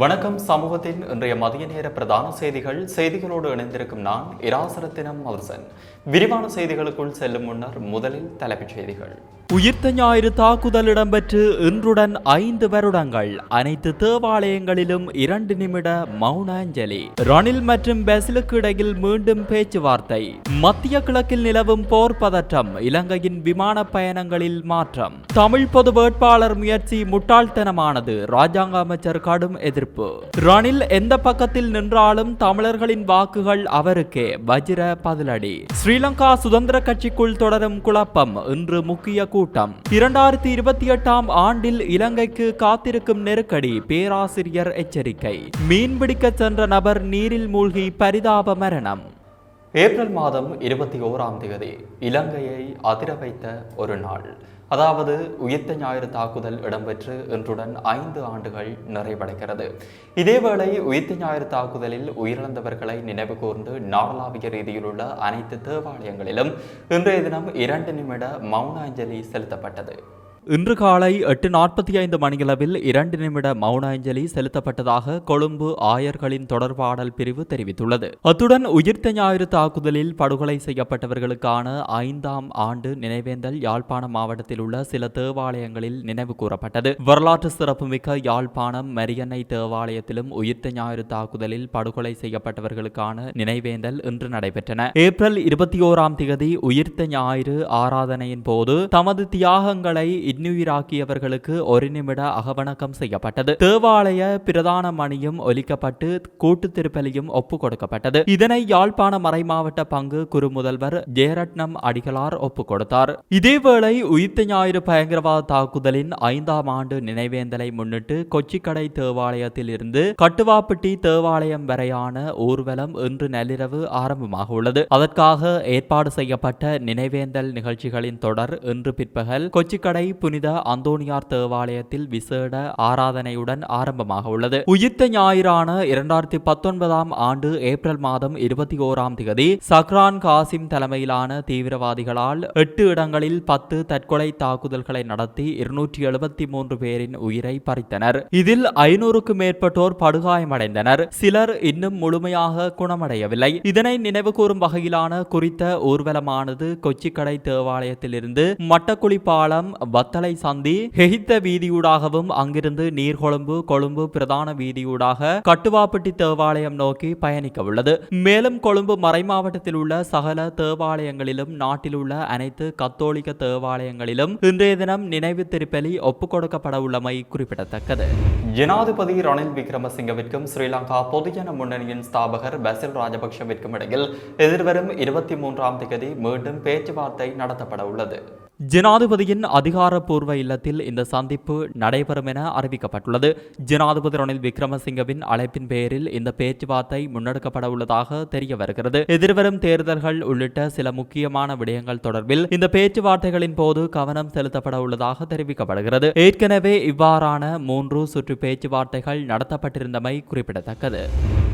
வணக்கம். சமூகத்தின் இன்றைய மதிய நேர பிரதான செய்திகள். செய்திகளோடு இணைந்திருக்கும் நான் இராசரத்தினம் மதுசன் விரிவான செய்திகளுக்குள் செல்லும் முன்னர் முதலில் தலைப்புச் செய்திகள். உயிர்த்த ஞாயிறு தாக்குதல் இடம்பெற்று இன்றுடன் ஐந்து வருடங்கள். அனைத்து தேவாலயங்களிலும் இரண்டு நிமிட மௌன அஞ்சலி ரணில் மற்றும் பெசிலுக்கு இடையில் மீண்டும் பேச்சுவார்த்தை. மத்திய கிழக்கில் நிலவும் போர் பதற்றம் இலங்கையின் விமான பயணங்களில் மாற்றம். தமிழ் பொது வேட்பாளர் முயற்சி முட்டாள்தனமானது ராஜாங்க அமைச்சர் கடும் எதிர்ப்பு. ரணில் எந்த பக்கத்தில் நின்றாலும் தமிழர்களின் வாக்குகள் அவருக்கே வஜ்ர பதிலடி. ஸ்ரீலங்கா சுதந்திர கட்சிக்குள் தொடரும் குழப்பம் இன்று முக்கிய கூட்டம். இரண்டாயிரத்தி இருபத்தி எட்டாம் ஆண்டில் இலங்கைக்கு காத்திருக்கும் நெருக்கடி பேராசிரியர் எச்சரிக்கை. மீன்பிடிக்க சென்ற நபர் நீரில் மூழ்கி பரிதாப மரணம். ஏப்ரல் மாதம் இருபத்தி ஓராம் தேதி இலங்கையை அதிர வைத்த ஒரு நாள். அதாவது உயிர்த்த ஞாயிறு தாக்குதல் இடம்பெற்று இன்றுடன் ஐந்து ஆண்டுகள் நிறைவடைகிறது. இதேவேளை உயிர்த்த ஞாயிறு தாக்குதலில் உயிரிழந்தவர்களை நினைவு கூர்ந்து நாடளாவிய ரீதியில் உள்ள அனைத்து தேவாலயங்களிலும் இன்றைய தினம் இரண்டு நிமிட மௌன அஞ்சலி செலுத்தப்பட்டது. இன்று காலை எட்டு நாற்பத்தி ஐந்து மணியளவில் இரண்டு நிமிட மௌன அஞ்சலி செலுத்தப்பட்டதாக கொழும்பு ஆயர்களின் தொடர்பாடல் பிரிவு தெரிவித்துள்ளது. அத்துடன் உயிர்த்த ஞாயிறு தாக்குதலில் படுகொலை செய்யப்பட்டவர்களுக்கான ஐந்தாம் ஆண்டு நினைவேந்தல் யாழ்ப்பாணம் மாவட்டத்தில் உள்ள சில தேவாலயங்களில் நினைவு கூறப்பட்டது. வரலாற்று சிறப்புமிக்க யாழ்ப்பாணம் மரியன்னை தேவாலயத்திலும் உயிர்த்த ஞாயிறு தாக்குதலில் படுகொலை செய்யப்பட்டவர்களுக்கான நினைவேந்தல் இன்று நடைபெற்றன. ஏப்ரல் இருபத்தி ஓராம் தேதி உயிர்த்த ஞாயிறு ஆராதனையின் போது தமது தியாகங்களை இன்னுயிராக்கியவர்களுக்கு ஒரு நிமிட அகவணக்கம் செய்யப்பட்டது. தேவாலய பிரதான மணியும் ஒலிக்கப்பட்டு கூட்டு திருப்பலியும் ஒப்புக் கொடுக்கப்பட்டது. இதனை யாழ்ப்பாண மறைமாவட்ட பங்கு குறுமுதல்வர் ஜெயரட்னம் அடிகளார் ஒப்புக் கொடுத்தார். இதேவேளை உயிர்த்த ஞாயிறு பயங்கரவாத தாக்குதலின் ஐந்தாம் ஆண்டு நினைவேந்தலை முன்னிட்டு கொச்சிக்கடை தேவாலயத்தில் இருந்து கட்டுவாப்பட்டி தேவாலயம் வரையான ஊர்வலம் இன்று நள்ளிரவு ஆரம்பமாக உள்ளது அதற்காக ஏற்பாடு செய்யப்பட்ட நினைவேந்தல் நிகழ்ச்சிகளின் தொடர் இன்று பிற்பகல் கொச்சிக்கடை புனித அந்தோனியார் தேவாலயத்தில் விசேட ஆராதனையுடன் ஆரம்பமாக உள்ளது. உயிர்த்த ஞாயிறான இரண்டாயிரத்தி பத்தொன்பதாம் ஆண்டு ஏப்ரல் மாதம் இருபத்தி ஓராம் தேதி சக்ரான் காசிம் தலைமையிலான தீவிரவாதிகளால் எட்டு இடங்களில் பத்து தற்கொலை தாக்குதல்களை நடத்தி இருநூற்றி எழுபத்தி மூன்று பேரின் உயிரை பறித்தனர். இதில் ஐநூறுக்கும் மேற்பட்டோர் படுகாயமடைந்தனர். சிலர் இன்னும் முழுமையாக குணமடையவில்லை. இதனை நினைவுகூரும் வகையிலான குறித்த ஊர்வலமானது கொச்சிக்கடை தேவாலயத்திலிருந்து மட்டக்குளிப்பாலம் பாலம் வத்தலை சந்தி ஹெகித்த வீதியூடாகவும் அங்கிருந்து நீர்கொழும்பு கொழும்பு பிரதான வீதியூடாக கட்டுவாப்பட்டி தேவாலயம் நோக்கி பயணிக்க உள்ளது. மேலும் கொழும்பு மறைமாவட்டத்தில் உள்ள சகல தேவாலயங்களிலும் நாட்டில் உள்ள அனைத்து கத்தோலிக்க தேவாலயங்களிலும் இன்றைய தினம் நினைவு திருப்பலி ஒப்புக் கொடுக்கப்பட உள்ளமை குறிப்பிடத்தக்கது. ஜனாதிபதி ரணில் விக்ரமசிங்கவிற்கும் ஸ்ரீலங்கா பொதுஜன முன்னணியின் ஸ்தாபகர் பசில் ராஜபக்ஷவிற்கும் இடையில் எதிர்வரும் இருபத்தி மூன்றாம் தேதி மீண்டும் பேச்சுவார்த்தை நடத்தப்பட உள்ளது. ஜனாதிபதியின் அதிகாரப்பூர்வ இல்லத்தில் இந்த சந்திப்பு நடைபெறும் என அறிவிக்கப்பட்டுள்ளது. ஜனாதிபதி ரணில் விக்ரமசிங்கவின் அழைப்பின் பேரில் இந்த பேச்சுவார்த்தை முன்னெடுக்கப்பட உள்ளதாக தெரிய வருகிறது எதிர்வரும் தேர்தல்கள் உள்ளிட்ட சில முக்கியமான விடயங்கள் தொடர்பில் இந்த பேச்சுவார்த்தைகளின் போது கவனம் செலுத்தப்பட உள்ளதாக தெரிவிக்கப்படுகிறது. ஏற்கனவே இவ்வாறான மூன்று சுற்று பேச்சுவார்த்தைகள் நடத்தப்பட்டிருந்தமை குறிப்பிடத்தக்கது.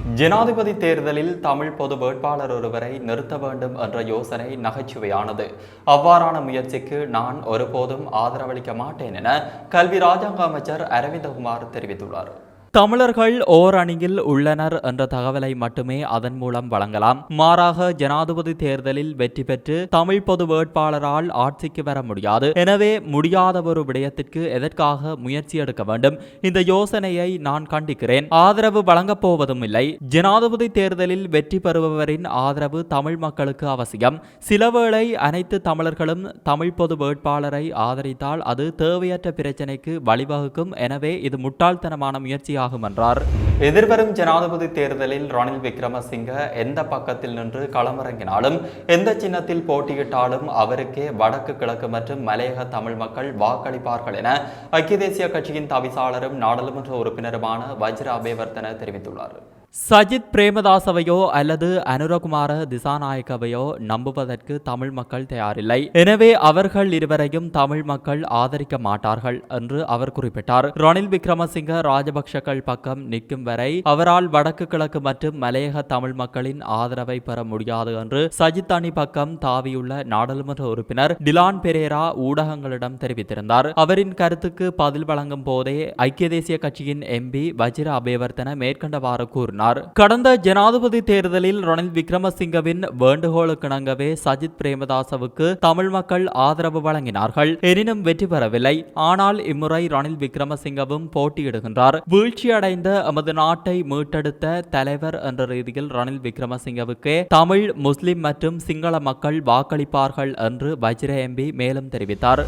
ஜனாதிபதி தேர்தலில் தமிழ் பொது வேட்பாளர் ஒருவரை நிறுத்த வேண்டும் என்ற யோசனை நகைச்சுவையானது. அவ்வாறான முயற்சிக்கு நான் ஒருபோதும் ஆதரவளிக்க மாட்டேன் என கல்வி ராஜாங்க அமைச்சர் அரவிந்தகுமார் தெரிவித்துள்ளார். தமிழர்கள் ஓர் அணியில் உள்ளனர் என்ற தகவலை மட்டுமே அதன் மூலம் வழங்கலாம். மாறாக ஜனாதிபதி தேர்தலில் வெற்றி பெற்று தமிழ் பொது வேட்பாளரால் ஆட்சிக்கு வர முடியாது. எனவே முடியாத ஒரு விடயத்திற்கு எதற்காக முயற்சி எடுக்க வேண்டும்? இந்த யோசனையை நான் கண்டிக்கிறேன். ஆதரவு வழங்கப் போவதும் இல்லை. ஜனாதிபதி தேர்தலில் வெற்றி பெறுபவரின் ஆதரவு தமிழ் மக்களுக்கு அவசியம். சிலவேளை அனைத்து தமிழர்களும் தமிழ் பொது வேட்பாளரை ஆதரித்தால் அது தேவையற்ற பிரச்சனைக்கு வழிவகுக்கும். எனவே இது முட்டாள்தனமான முயற்சியாக வெற்றியாகும் என்றார் எதிர்வரும் ஜனாதிபதி தேர்தலில் ரணில் விக்ரமசிங்க எந்த பக்கத்தில் நின்று களமிறங்கினாலும் எந்த சின்னத்தில் போட்டியிட்டாலும் அவருக்கே வடக்கு கிழக்கு மற்றும் மலையக தமிழ் மக்கள் வாக்களிப்பார்கள் என ஐக்கிய தேசிய கட்சியின் தவிசாளரும் நாடாளுமன்ற உறுப்பினருமான வஜ்ர அபேவர்த்தன தெரிவித்துள்ளார். சஜித் பிரேமதாசவையோ அல்லது அனுரகுமார திசாநாயக்கவையோ நம்புவதற்கு தமிழ் மக்கள் தயாரில்லை. எனவே அவர்கள் இருவரையும் தமிழ் மக்கள் ஆதரிக்க மாட்டார்கள் என்று அவர் குறிப்பிட்டார். ரணில் விக்ரமசிங்க ராஜபக்சக்கள் பக்கம் நிற்கும் வரை அவரால் வடக்கு கிழக்கு மற்றும் மலையக தமிழ் மக்களின் ஆதரவை பெற முடியாது என்று சஜித் அணி பக்கம் தாவியுள்ள நாடாளுமன்ற உறுப்பினர் டிலான் பெரேரா ஊடகங்களிடம் தெரிவித்திருந்தார். அவரின் கருத்துக்கு பதில் வழங்கும் போதே ஐக்கிய தேசிய கட்சியின் எம்பி வஜிர அபேவர்த்தன மேற்கண்டவாறு கூறினார். கடந்த ஜனாதிபதி தேர்தலில் ரணில் விக்ரமசிங்கவின் வேண்டுகோளுக்கு இணங்கவே சஜித் பிரேமதாசவுக்கு தமிழ் மக்கள் ஆதரவு வழங்கினார்கள். எனினும் வெற்றி பெறவில்லை. ஆனால் இம்முறை ரணில் விக்ரமசிங்கவும் போட்டியிடுகின்றார். வீழ்ச்சியடைந்த எமது நாட்டை மீட்டெடுத்த தலைவர் என்ற ரீதியில் ரணில் விக்ரமசிங்கவுக்கு தமிழ் முஸ்லிம் மற்றும் சிங்கள மக்கள் வாக்களிப்பார்கள் என்று வஜ்ர எம்பி மேலும் தெரிவித்தார்.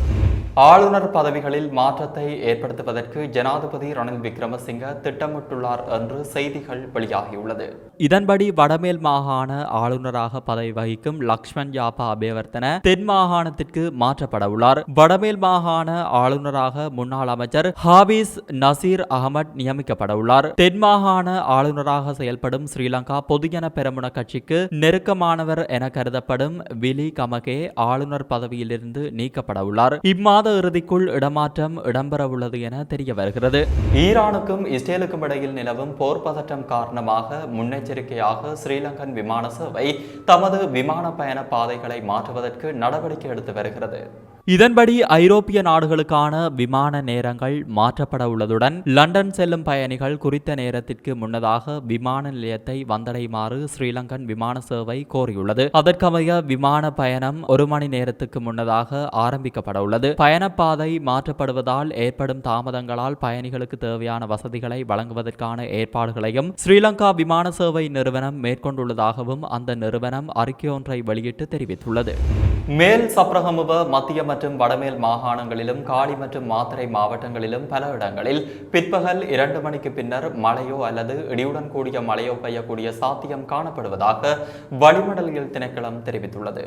ஆளுநர் பதவிகளில் மாற்றத்தை ஏற்படுத்துவதற்கு ஜனாதிபதி ரணில் விக்ரமசிங்க திட்டமிட்டுள்ளார் என்று செய்திகள் வெளியாகியுள்ளது. இதன்படி வடமேல் மாகாண ஆளுநராக பதவி வகிக்கும் லக்ஷ்மண் யாப்பா அபேவர்த்தன தென் மாகாணத்திற்கு மாற்றப்பட உள்ளார். வடமேல் மாகாண ஆளுநராக முன்னாள் அமைச்சர் ஹாபிஸ் நசீர் அகமட் நியமிக்கப்பட உள்ளார். தென் மாகாண ஆளுநராக செயல்படும் ஸ்ரீலங்கா பொதுஜன பெரமுன கட்சிக்கு நெருக்கமானவர் என கருதப்படும் விலி கமகே ஆளுநர் பதவியிலிருந்து நீக்கப்பட உள்ளார். இம்மாத இறுதிக்குள் இடமாற்றம் இடம்பெறவுள்ளது என தெரிய வருகிறது. ஈரானுக்கும் இஸ்ரேலுக்கும் இடையில் நிலவும் போர் பதற்றம் காரணமாக முன்னெச்சரிக்கையாக ஸ்ரீலங்கன் விமான சேவை தமது விமான பயண பாதைகளை மாற்றுவதற்கு நடவடிக்கை எடுத்து வருகிறது. இதன்படி ஐரோப்பிய நாடுகளுக்கான விமான நேரங்கள் மாற்றப்பட உள்ளதுடன் லண்டன் செல்லும் பயணிகள் குறித்த நேரத்திற்கு முன்னதாக விமான நிலையத்தை வந்தடையுமாறு ஸ்ரீலங்கன் விமான சேவை கோரியுள்ளது. அதற்கமைய விமான பயணம் ஒரு மணி நேரத்துக்கு முன்னதாக ஆரம்பிக்கப்பட உள்ளது. பயணப்பாதை மாற்றப்படுவதால் ஏற்படும் தாமதங்களால் பயணிகளுக்கு தேவையான வசதிகளை வழங்குவதற்கான ஏற்பாடுகளையும் ஸ்ரீலங்கா விமான சேவை நிறுவனம் மேற்கொண்டுள்ளதாகவும் அந்த நிறுவனம் அறிக்கை ஒன்றை வெளியிட்டு தெரிவித்துள்ளது. மேல் சப்ரகமுவ மத்திய மற்றும் வடமேல் மாகாணங்களிலும் காலி மற்றும் மாத்தறை மாவட்டங்களிலும் பல இடங்களில் பிற்பகல் இரண்டு மணிக்கு பின்னர் மழையோ அல்லது இடியுடன் கூடிய மழையோ பெய்யக்கூடிய சாத்தியம் காணப்படுவதாக வளிமண்டலியல் திணைக்களம் தெரிவித்துள்ளது.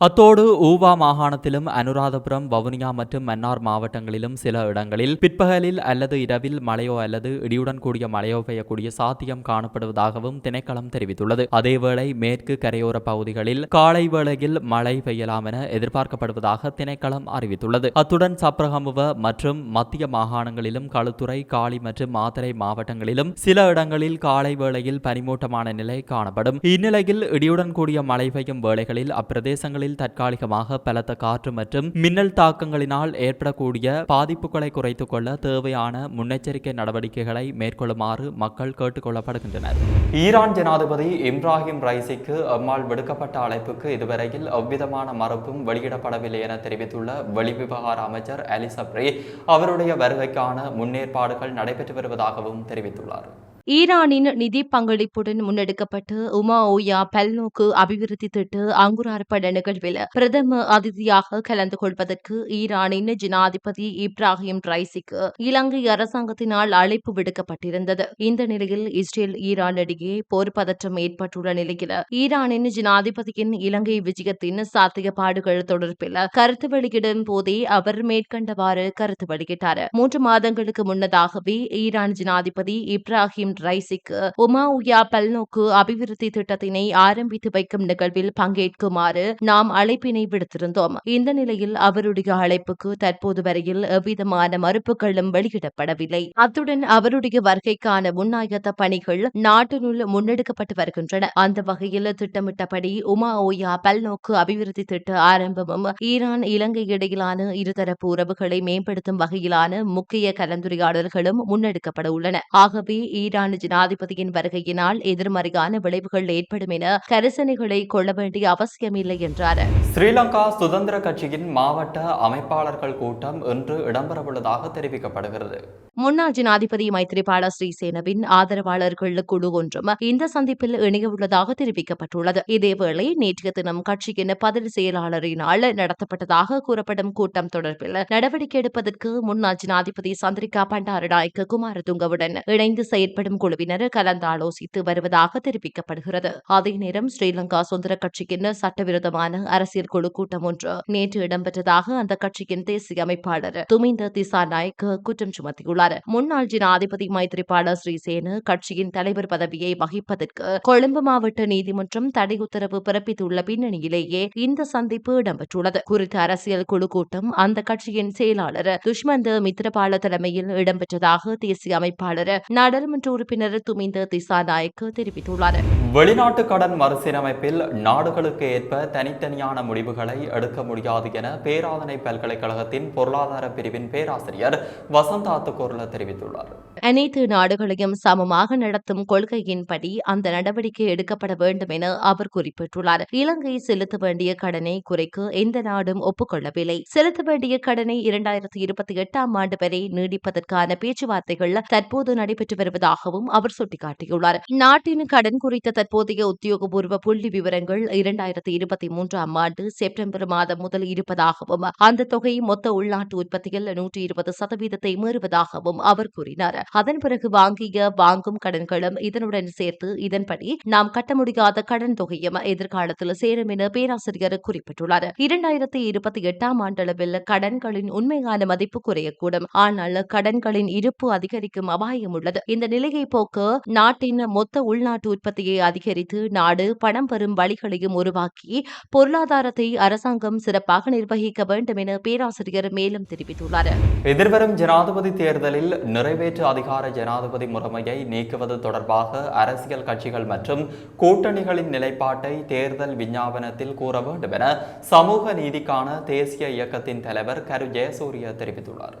அத்தோடு ஊவா மாகாணத்திலும் அனுராதபுரம் வவுனியா மற்றும் மன்னார் மாவட்டங்களிலும் சில இடங்களில் பிற்பகலில் அல்லது இரவில் மழையோ அல்லது இடியுடன் கூடிய மழையோ பெய்யக்கூடிய சாத்தியம் காணப்படுவதாகவும் திணைக்களம் தெரிவித்துள்ளது. அதேவேளை மேற்கு கரையோர பகுதிகளில் காலை வேளையில் மழை பெய்யலாம் என எதிர்பார்க்கப்படுவதாக திணைக்களம் அறிவித்துள்ளது. அத்துடன் சப்ரகமுவ மற்றும் மத்திய மாகாணங்களிலும் களுத்துறை காளி மற்றும் மாத்தரை மாவட்டங்களிலும் சில இடங்களில் காலை வேளையில் பனிமூட்டமான நிலை காணப்படும். இந்நிலையில் இடியுடன் கூடிய மழை பெய்யும் வேளைகளில் அப்பிரதேசங்களில் பகுதிகளில் தற்காலிகமாக பலத்த காற்று மற்றும் மின்னல் தாக்கங்களினால் ஏற்படக்கூடிய பாதிப்புகளை குறைத்துக் கொள்ள தேவையான முன்னெச்சரிக்கை நடவடிக்கைகளை மேற்கொள்ளுமாறு மக்கள் கேட்டுக் கொள்ளப்படுகின்றனர் ஈரான் ஜனாதிபதி இப்ராஹிம் ரைசிக்கு அம்மாள் விடுக்கப்பட்ட அழைப்புக்கு இதுவரையில் எவ்விதமான மறுப்பும் வெளியிடப்படவில்லை என தெரிவித்துள்ள வெளிவிவகார அமைச்சர் அலிசப்ரே அவருடைய வருகைக்கான முன்னேற்பாடுகள் நடைபெற்று வருவதாகவும் தெரிவித்துள்ளார். ஈரானின் நிதி பங்களிப்புடன் முன்னெடுக்கப்பட்டு உமா ஓயா பல்நோக்கு அபிவிருத்தி திட்ட அங்குரார்ப்பண நிகழ்வில் பிரதம அதிதியாக கலந்து கொள்வதற்கு ஈரானின் ஜனாதிபதி இப்ராஹிம் ரைசிக்கு இலங்கை அரசாங்கத்தினால் அழைப்பு விடுக்கப்பட்டிருந்தது. இந்த நிலையில் இஸ்ரேல் ஈரான் இடையே போர் பதற்றம் ஏற்பட்டுள்ள நிலையில் ஈரானின் ஜனாதிபதியின் இலங்கை விஜயத்தின் சாத்தியப்பாடுகள் தொடர்பில் கருத்து வெளியிடும் போதே அவர் மேற்கண்டவாறு கருத்து வெளியிட்டார். மூன்று மாதங்களுக்கு முன்னதாகவே ஈரான் ஜனாதிபதி இப்ராஹிம் ரைசிக்கு உமா உயா பல்நோக்கு அபிவிருத்தி திட்டத்தினை ஆரம்பித்து வைக்கும் நிகழ்வில் பங்கேற்குமாறு நாம் அழைப்பினை விடுத்திருந்தோம். இந்த நிலையில் அவருடைய அழைப்புக்கு தற்போது வரையில் எவ்விதமான மறுப்புகளும் வெளியிடப்படவில்லை. அத்துடன் அவருடைய வருகைக்கான முன்னாயத்த பணிகள் நாட்டினுள் முன்னெடுக்கப்பட்டு வருகின்றன. அந்த வகையில் திட்டமிட்டபடி உமா ஓயா பல்நோக்கு அபிவிருத்தி திட்ட ஆரம்பமும் ஈரான் இலங்கை இடையிலான இருதரப்பு உறவுகளை மேம்படுத்தும் வகையிலான முக்கிய கலந்துரையாடல்களும் முன்னெடுக்கப்பட உள்ளன. ஆகவே ஈரான் ஜனாதிபதியின் வருகையினால் எதிர்மறையான விளைவுகள் ஏற்படும் என கரிசனைகளை கொள்ள வேண்டிய அவசியமில்லை என்றார். ஸ்ரீலங்கா சுதந்திர கட்சியின் மாவட்ட அமைப்பாளர்கள் கூட்டம் இன்று இடம்பெறவுள்ளதாக தெரிவிக்கப்படுகிறது. முன்னாள் ஜனாதிபதி மைத்ரிபால ஸ்ரீசேனவின் ஆதரவாளர்கள் குழு ஒன்றும் இந்த சந்திப்பில் இணையவுள்ளதாக தெரிவிக்கப்பட்டுள்ளது. இதேவேளை நேற்றைய தினம் கட்சியின் பதவி செயலாளரினால் நடத்தப்பட்டதாக கூறப்படும் கூட்டம் தொடர்பில் நடவடிக்கை எடுப்பதற்கு முன்னாள் ஜனாதிபதி சந்திரிகா பண்டாரநாயக்க குமாரதுங்கவுடன் இணைந்து செயற்படும் குழுவினர் கலந்தாலோசித்து வருவதாக தெரிவிக்கப்படுகிறது. அதே நேரம் ஸ்ரீலங்கா சுதந்திர கட்சியின் சட்டவிரோதமான அரசியல் குழு கூட்டம் ஒன்று நேற்று இடம்பெற்றதாக அந்த கட்சியின் தேசிய அமைப்பாளர் துமிந்த திசாநாயக் குற்றம் சுமத்தியுள்ளார். முன்னாள் ஜனாதிபதி மைத்ரிபால ஸ்ரீசேன கட்சியின் தலைவர் பதவியை வகிப்பதற்கு கொழும்பு மாவட்ட நீதிமன்றம் தடை உத்தரவு பிறப்பித்துள்ள பின்னணியிலேயே இந்த சந்திப்பு இடம்பெற்றுள்ளது. குறித்த அரசியல் குழு கூட்டம் அந்த கட்சியின் செயலாளர் துஷ்மந்த மித்ரபால தலைமையில் இடம்பெற்றதாக தேசிய அமைப்பாளர் நாடாளுமன்ற உறுப்பினர் துமிந்த திசாநாயக் தெரிவித்துள்ளார். வெளிநாட்டு கடன் மறுசீரமைப்பில் நாடுகளுக்கு ஏற்ப தனித்தனியான முடிவுகளை எடுக்க முடியாது என பேராதனை பல்கலைக்கழகத்தின் பொருளாதார பிரிவின் பேராசிரியர் வசந்த ஆத்துக்கோர்ல தெரிவித்துள்ளார். அனைத்து நாடுகளையும் சமமாக நடத்தும் கொள்கையின்படி அந்த நடவடிக்கை எடுக்கப்பட வேண்டும் என அவர் குறிப்பிட்டுள்ளார். இலங்கை செலுத்த வேண்டிய கடனை குறைக்க எந்த நாடும் ஒப்புக்கொள்ளவில்லை. செலுத்த வேண்டிய கடனை இரண்டாயிரத்தி இருபத்தி எட்டாம் ஆண்டு வரை நீடிப்பதற்கான பேச்சுவார்த்தைகள் தற்போது நடைபெற்று வருவதாகவும் அவர் சுட்டிக்காட்டியுள்ளார். நாட்டின் கடன் குறித்த தற்போதைய உத்தியோகபூர்வ புள்ளி விவரங்கள் இரண்டாயிரத்தி இருபத்தி மூன்றாம் ஆண்டு செப்டம்பர் மாதம் முதல் இருப்பதாகவும் அந்த தொகை மொத்த உள்நாட்டு உற்பத்தியில் நூற்றி இருபது சதவீதத்தை மீறுவதாகவும் அவர் கூறினார். அதன் பிறகு வாங்கிய வாங்கும் கடன்களும் இதனுடன் சேர்த்து இதன்படி நாம் கட்ட முடியாத கடன் தொகையும் எதிர்காலத்தில் சேரும் என பேராசிரியர் குறிப்பிட்டுள்ளார். இரண்டாயிரத்தி இருபத்தி எட்டாம் ஆண்டளவில் கடன்களின் உண்மையான மதிப்பு குறையக்கூடும். ஆனால் கடன்களின் இருப்பு அதிகரிக்கும் அபாயம் உள்ளது. இந்த நிலையை போக்க நாட்டின் மொத்த உள்நாட்டு உற்பத்தியை அதிகரித்து நாடு பணம் பெறும் வழிகளையும் உருவாக்கி பொருளாதாரத்தை அரசாங்கம் சிறப்பாக நிர்வகிக்க வேண்டும் என பேராசிரியர் மேலும் தெரிவித்துள்ளார். எதிர்வரும் ஜனாதிபதி தேர்தலில் நிறைவேற்று அதிகார ஜனாதிபதி முறைமையை நீக்குவது தொடர்பாக அரசியல் கட்சிகள் மற்றும் கூட்டணிகளின் நிலைப்பாட்டை தேர்தல் விஞ்ஞாபனத்தில் கூற வேண்டும் என சமூக நீதிக்கான தேசிய இயக்கத்தின் தலைவர் கரு ஜெயசூரிய தெரிவித்துள்ளார்.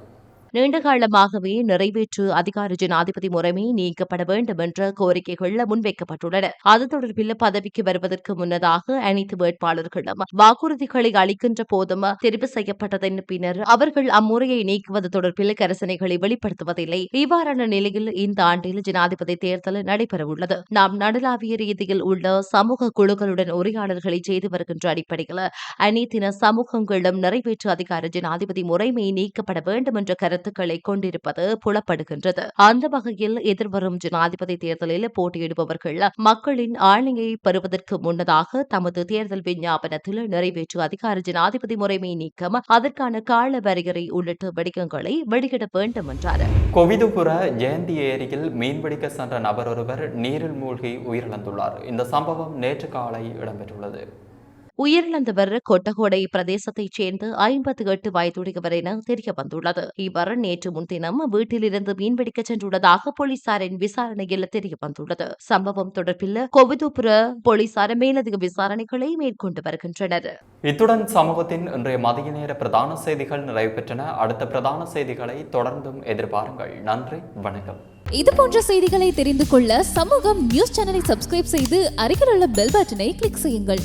நீண்டகாலமாகவே நிறைவேற்று அதிகார ஜனாதிபதி முறைமை நீக்கப்பட வேண்டும் என்ற கோரிக்கைகள் முன்வைக்கப்பட்டுள்ளன. அது தொடர்பில் பதவிக்கு வருவதற்கு முன்னதாக அனைத்து வேட்பாளர்களும் வாக்குறுதிகளை அளிக்கின்ற போதும் தெரிவு செய்யப்பட்டதன் பின்னர் அவர்கள் அம்முறையை நீக்குவது தொடர்பில் கரசனைகளை வெளிப்படுத்துவதில்லை. இவ்வாறான நிலையில் இந்த ஆண்டில் ஜனாதிபதி தேர்தல் நடைபெறவுள்ளது. நாம் நடுலாவிய ரீதியில் உள்ள சமூக குழுக்களுடன் உரையாடல்களை செய்து வருகின்ற அடிப்படையில் அனைத்தின சமூகங்களும் நிறைவேற்று அதிகார ஜனாதிபதி முறைமை நீக்கப்பட வேண்டும் என்ற கருத்துக்களை கொண்டிருப்பது புலப்படுகின்றது. அந்த வகையில் எதிர்வரும் ஜனாதிபதி தேர்தலில் போட்டியிடுபவர்கள் மக்களின் ஆணையை பெறுவதற்கு முன்னதாக தமது தேர்தல் விஞ்ஞாபனத்தில் நிறைவேற்று அதிகார ஜனாதிபதி முறைமை நீக்கம் அதற்கான கால வரையறை உள்ளிட்ட விடயங்களை வெளியிட வேண்டும் என்றார். கொவிதுபுர ஜெயந்தி ஏரியில் மீன்பிடிக்க சென்ற நபர் ஒருவர் நீரில் மூழ்கி உயிரிழந்துள்ளார். இந்த சம்பவம் நேற்று காலை இடம்பெற்றுள்ளது. உயிரிழந்தவர் கொட்டகோடை பிரதேசத்தைச் சேர்ந்த ஐம்பத்தி எட்டு வயதுடையவர் என தெரிய வந்துள்ளது இவர் நேற்று முன்தினம் வீட்டிலிருந்து மீன்பிடிக்க சென்றுள்ளதாக போலீசாரின் விசாரணையில் தெரிய வந்துள்ளது சம்பவம் தொடர்பில் கொவிதுபுர போலீசார் மேலதிக விசாரணைகளை மேற்கொண்டு வருகின்றனர். இத்துடன் சமூகத்தின் இன்றைய மதிய நேர பிரதான செய்திகள் நிறைவு பெற்றன. அடுத்த பிரதான செய்திகளை தொடர்ந்தும் எதிர்பாருங்கள். நன்றி வணக்கம். இது போன்ற செய்திகளை தெரிந்து கொள்ள சமூகம் நியூஸ் சேனலை சப்ஸ்கிரைப் செய்து அருகில் உள்ள பெல் பட்டனை கிளிக் செய்யுங்கள்.